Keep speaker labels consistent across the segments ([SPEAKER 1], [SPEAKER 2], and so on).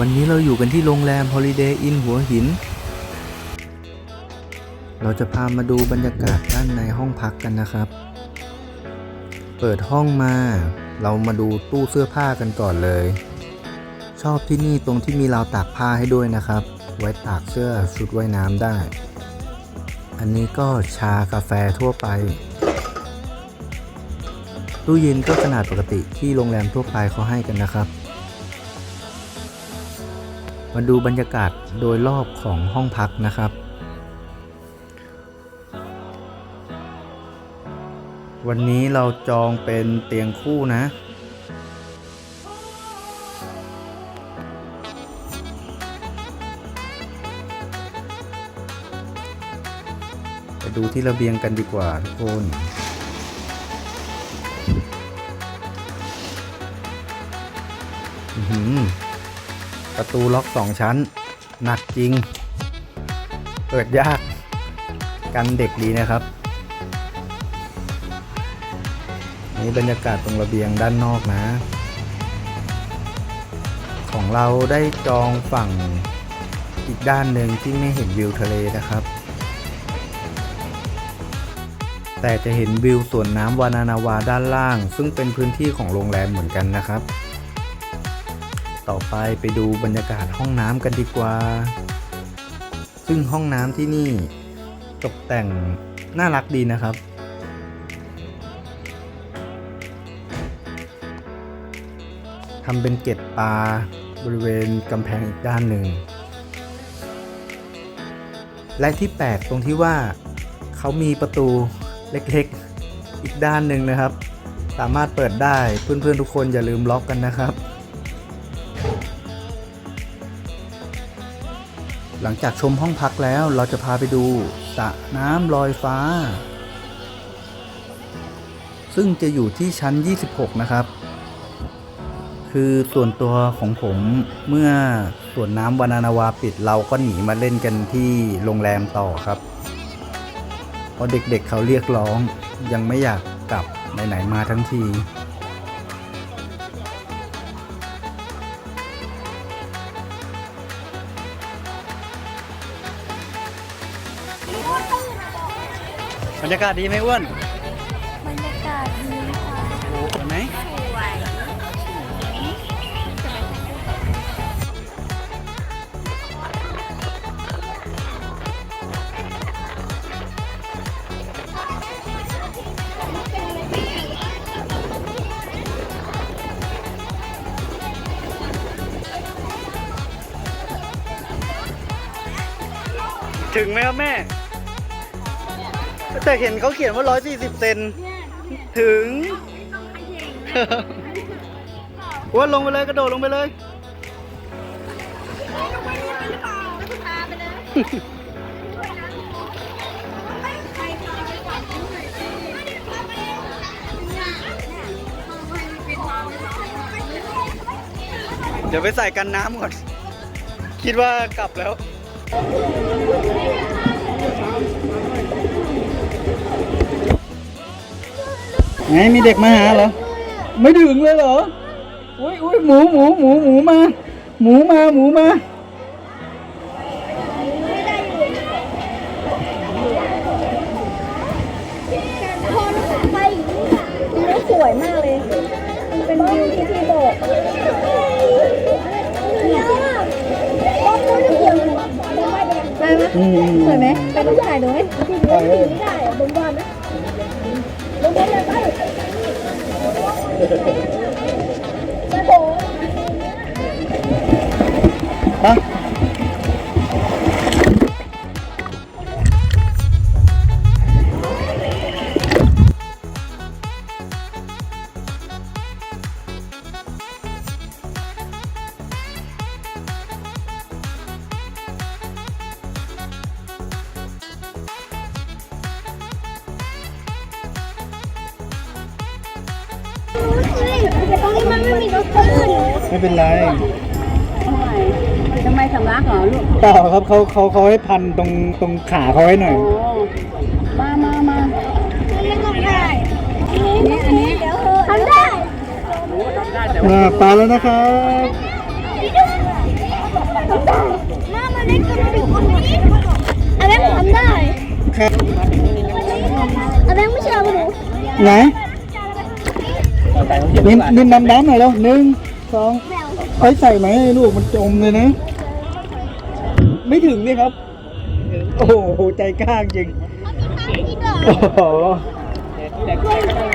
[SPEAKER 1] วันนี้เราอยู่กันที่โรงแรม Holiday Inn หัวหิน เราจะพามาดูบรรยากาศด้านในห้องพักกันนะครับ เปิดห้องมา เรามาดูตู้เสื้อผ้ากันก่อนเลย ชอบที่นี่ตรงที่มีราวตากผ้าให้ด้วยนะครับ ไว้ตากเสื้อชุดว่ายน้ำได้ อันนี้ก็ชากาแฟทั่วไปตู้เย็นก็ขนาดปกติที่โรงแรมทั่วไปเขาให้กันนะครับ มาดูบรรยากาศโดยรอบของห้องพักนะครับ วันนี้เราจองเป็นเตียงคู่นะ ไปดูที่ระเบียงกันดีกว่าทุกคนอื้อหือ ประตูล็อกสองชั้น หนักจริง เปิดยาก กันเด็กดีนะครับ นี่บรรยากาศตรงระเบียงด้านนอกนะ ของเราได้จองฝั่งอีกด้านหนึ่งที่ไม่เห็นวิวทะเลนะครับ แต่จะเห็นวิวสวนน้ำวานานาวาด้านล่าง ซึ่งเป็นพื้นที่ของโรงแรมเหมือนกันนะครับ ต่อไปไปดูบรรยากาศห้องน้ำกันดีกว่า ซึ่งห้องน้ำที่นี่ตกแต่งน่ารักดีนะครับ ทำเป็นเกล็ดปลาบริเวณกำแพงอีกด้านหนึ่ง และที่แปลกตรงที่ว่าเขามีประตูเล็กๆ อีกด้านหนึ่งนะครับ สามารถเปิดได้เพื่อนๆทุกคนอย่าลืมล็อกกันนะครับ หลังจากชมห้องพักแล้วเราจะพาไปดูสระน้ำลอยฟ้า ซึ่งจะอยู่ที่ชั้น 26 นะครับ คือส่วนตัวของผมเมื่อส่วนน้ำวานานาวาปิดเราก็หนีมาเล่นกันที่โรงแรมต่อครับเพราะเด็กๆเเขาเรียกร้องยังไม่อยากกลับไหนๆมาทั้งที บรรยากาศดีไหมอ้วน
[SPEAKER 2] บรรยากาศดีค่ะ
[SPEAKER 1] โอ้เห็นไหม
[SPEAKER 2] สวย
[SPEAKER 1] ถึงไหมครับแม่ แต่เห็นเขาเขียนว่า 140 เซนถึงอ้วนลงไปเลยกระโดดลงไปเลย เดี๋ยวไปใส่กันน้ำก่อน คิดว่ากลับแล้ว ไงมีเด็กมาหาเหรอ ไม่ถึงเลยเหรอ อุ้ยอุ้ยหมูหมูหมูหมูมา หมูมาหมูมา
[SPEAKER 2] พอรู้สึกไปอย่างนี้ค่ะแล้วสวยมากเลย มันเป็นวิวที่พี่บอกเนี่ยก็พูดเกี่ยวกับได้ไหม
[SPEAKER 1] อืม
[SPEAKER 2] สวยไหมไปต้องถ่ายดูไหมที่ดูไม่ได้อะบนบ้านนะลงไปเลยไป
[SPEAKER 1] Thank you.
[SPEAKER 2] แต่ตรงนี้มันไม่มีรถตื้น
[SPEAKER 1] ไม่เป็นไร
[SPEAKER 3] ทำไมสำลักเหรอลูก
[SPEAKER 1] เปล่าครับเขาเขาเขาให้พันตรงตรงขาเขาไว้หน่อย
[SPEAKER 3] โอ้มามามา
[SPEAKER 2] มันลงได้นี่อันนี้ทำได้
[SPEAKER 1] อ่าปลาแล้วนะครับ
[SPEAKER 2] เมามาเล่นกันดิคนนี้อาแบงค์ทำได้
[SPEAKER 4] ครับ
[SPEAKER 2] อาแบงค์ไม่เชื่อมาหนู
[SPEAKER 4] ไหน นินนินดำน้ำหน่อยแล้วหนึ่งสอง
[SPEAKER 2] แมว
[SPEAKER 4] เอ้ยใส่ไหมให้ลูกมันจมเลยนะ ไม่ถึงนี่ครับ โอ้โหใจกล้าจริงโอ้โห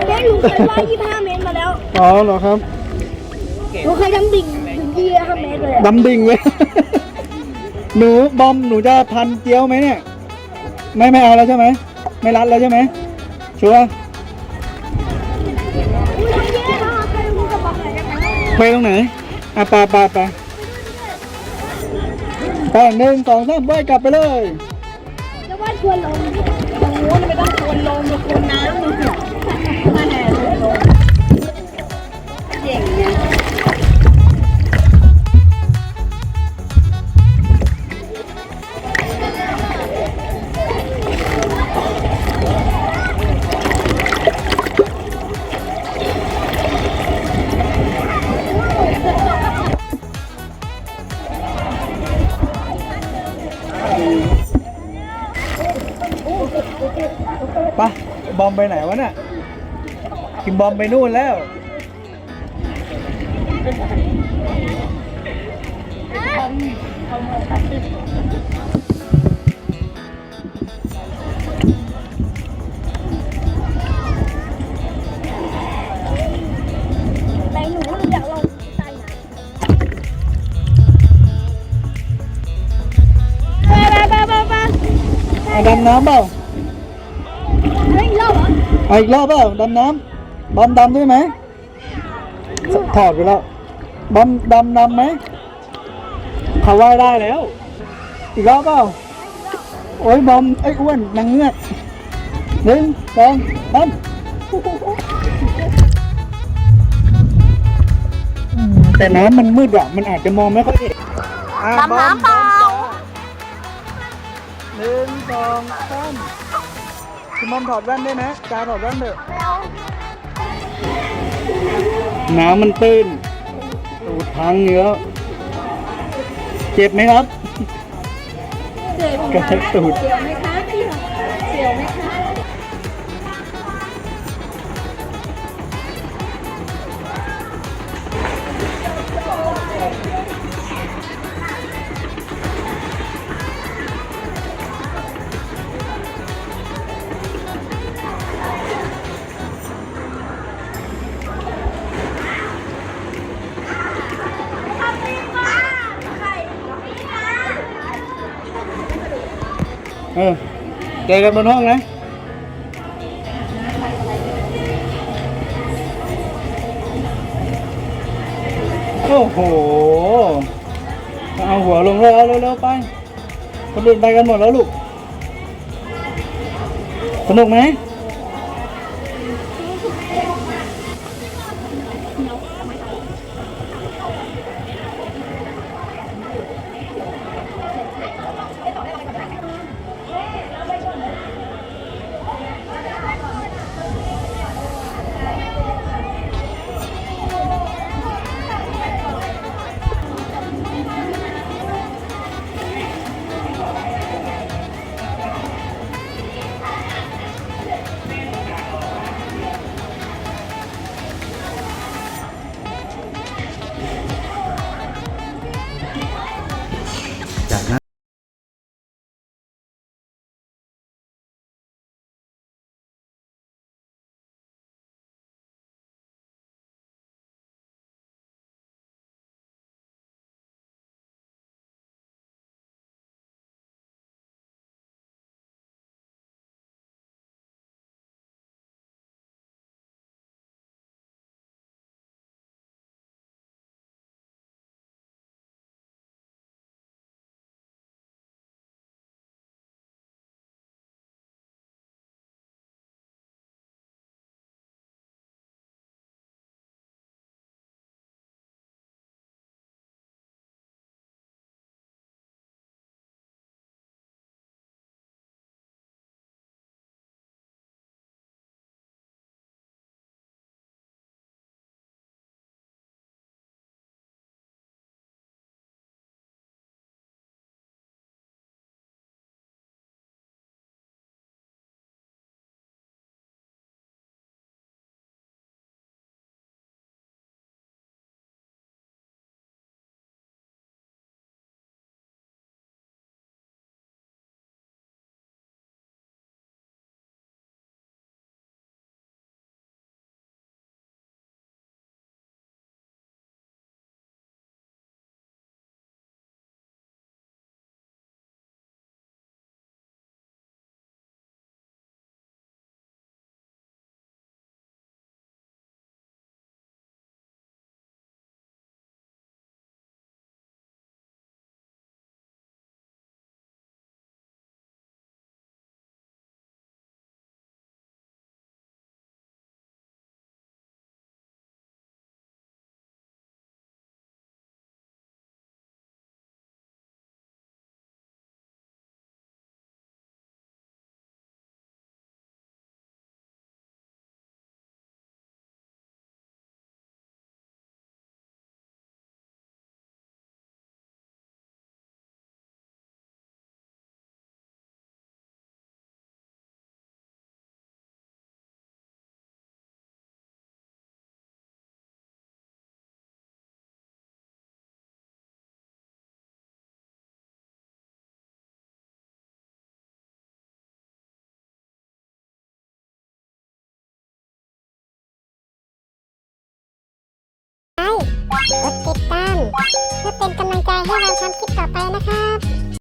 [SPEAKER 2] ได้หนูเคยว่าย25 เมตรมาแล้ว
[SPEAKER 4] อ๋อเหรอครับ
[SPEAKER 2] หนูเคยดำดิ่งถึง25เมตรเลยอะ
[SPEAKER 4] ดำดิ่งเลยหนูบอมหนูจะพันเจียวไหมเนี่ย ไม่ไม่เอาแล้วใช่ไหมไม่รัดแล้วใช่ไหมชัวร์
[SPEAKER 2] ไป
[SPEAKER 4] ตรงไหนอะไปไปไปไปหนึ่งสองสามว่ายกลับไปเลย
[SPEAKER 2] แล้วว่าชวนลง
[SPEAKER 3] โอ้โหไม่ต้องชวนลงมาชวนน้ำ
[SPEAKER 4] ไปบอมไปไหนวะน่ะคิมบอมไปนู่นแล้ว
[SPEAKER 2] แบงค์หนูอยากลงใต้น้ำไปไปไปไปไป
[SPEAKER 4] เอาดำน้ำเปล่า
[SPEAKER 2] เฮ้ยรอบ เหรอ
[SPEAKER 4] เอาอีกรอบเปล่าดำน้ำบอมดำด้วยไหมถอดไปแล้วบอมดำดำไหมเขาว่ายได้แล้ว อีกรอบเปล่าโอ้ยบอมไอ้ยอ้วนนางเงือกหนึ่งสองสามอืมแต่น้ำมันมืดอะมันอาจจะมองไม่ค่อยเห็นอะบอมบอมจ้าหนึ่งสองสาม คุณบอมถอดแว่นได้ไหมจาถอดแว่นเถอะน้ำมันตื้นตูดพังเยอะเจ็บไหมครับ
[SPEAKER 3] เจ็บ
[SPEAKER 4] กระแทกตูด เจอกันบนห้องนะ โอ้โห เอาหัวลงเลยเอาเร็วๆไปคนอื่นไปกันหมดแล้วลูก สนุกไหม
[SPEAKER 2] เพื่อเป็นกำลังใจให้เราทำคลิปต่อไปนะครับ